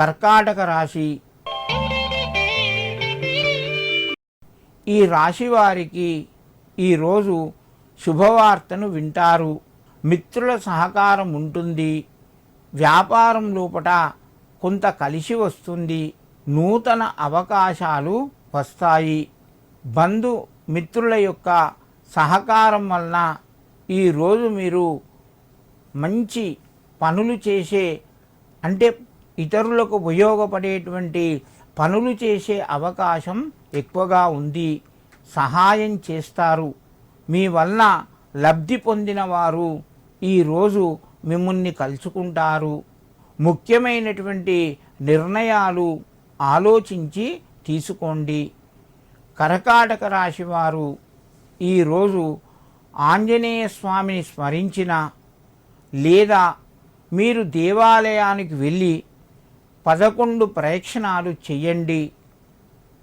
కర్కాటక రాశి. ఈ రాశి వారికి ఈరోజు శుభవార్తను వింటారు. మిత్రుల సహకారం ఉంటుంది. వ్యాపారం లోపట కొంత కలిసి వస్తుంది. నూతన అవకాశాలు వస్తాయి. బంధు మిత్రుల యొక్క సహకారం వలన ఈరోజు మీరు మంచి పనులు చేసే అంటే ఇతరులకు ఉపయోగపడేటువంటి పనులు చేసే అవకాశం ఎక్కువగా ఉంది. సహాయం చేస్తారు. మీ వలన లబ్ధి పొందిన వారు ఈరోజు మిమ్మల్ని కలుసుకుంటారు. ముఖ్యమైనటువంటి నిర్ణయాలు ఆలోచించి తీసుకోండి. కర్కాటక రాశి వారు ఈరోజు ఆంజనేయ స్వామిని స్మరించిన లేదా మీరు దేవాలయానికి వెళ్ళి పదకొండు ప్రయక్షణాలు చెయ్యండి.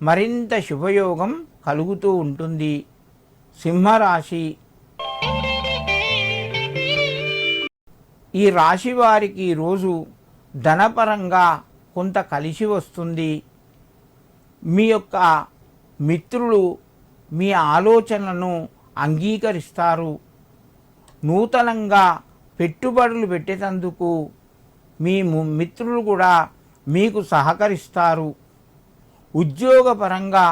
మరింత శుభయోగం కలుగుతూ ఉంటుంది. సింహరాశి. ఈ రాశి వారికి ఈరోజు ధనపరంగా కొంత కలిసి వస్తుంది. మీ యొక్క మిత్రులు మీ ఆలోచనలను అంగీకరిస్తారు. నూతనంగా పెట్టుబడులు పెట్టేటందుకు మీ మిత్రులు కూడా మీకు సహకరిస్తారు. ఉద్యోగపరంగా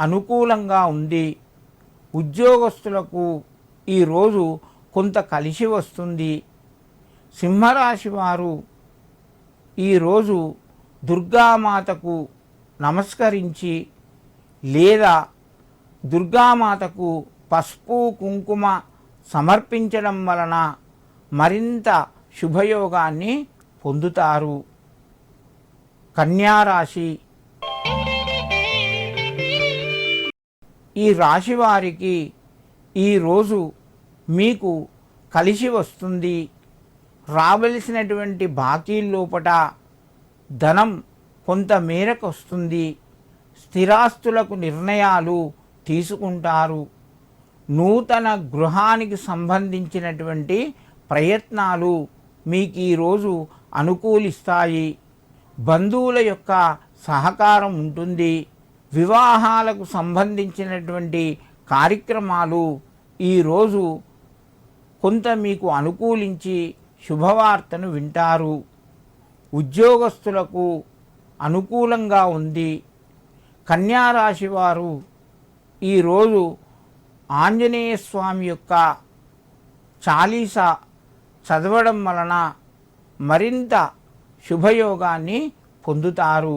అనుకూలంగా ఉంది ఉద్యోగస్తులకు ఈరోజు కొంత కలిసి వస్తుంది. సింహరాశి వారు ఈరోజు దుర్గామాతకు నమస్కరించి లేదా దుర్గామాతకు పసుపు కుంకుమ సమర్పించడం వలన మరింత శుభయోగాన్ని పొందుతారు. కన్యారాశి. ఈ రాశి వారికి ఈరోజు మీకు కలిసి వస్తుంది. రావలసినటువంటి బాకీల్లోపట ధనం కొంత మేరకు వస్తుంది. స్థిరాస్తులకు నిర్ణయాలు తీసుకుంటారు. నూతన గృహానికి సంబంధించినటువంటి ప్రయత్నాలు మీకు ఈరోజు అనుకూలిస్తాయి. బంధువుల యొక్క సహకారం ఉంటుంది. వివాహాలకు సంబంధించినటువంటి కార్యక్రమాలు ఈరోజు కొంత మీకు అనుకూలించి శుభవార్తను వింటారు. ఉద్యోగస్తులకు అనుకూలంగా ఉంది. కన్యారాశి వారు ఈరోజు ఆంజనేయ స్వామి యొక్క చాలీస చదవడం వలన మరింత శుభయోగాన్ని పొందుతారు.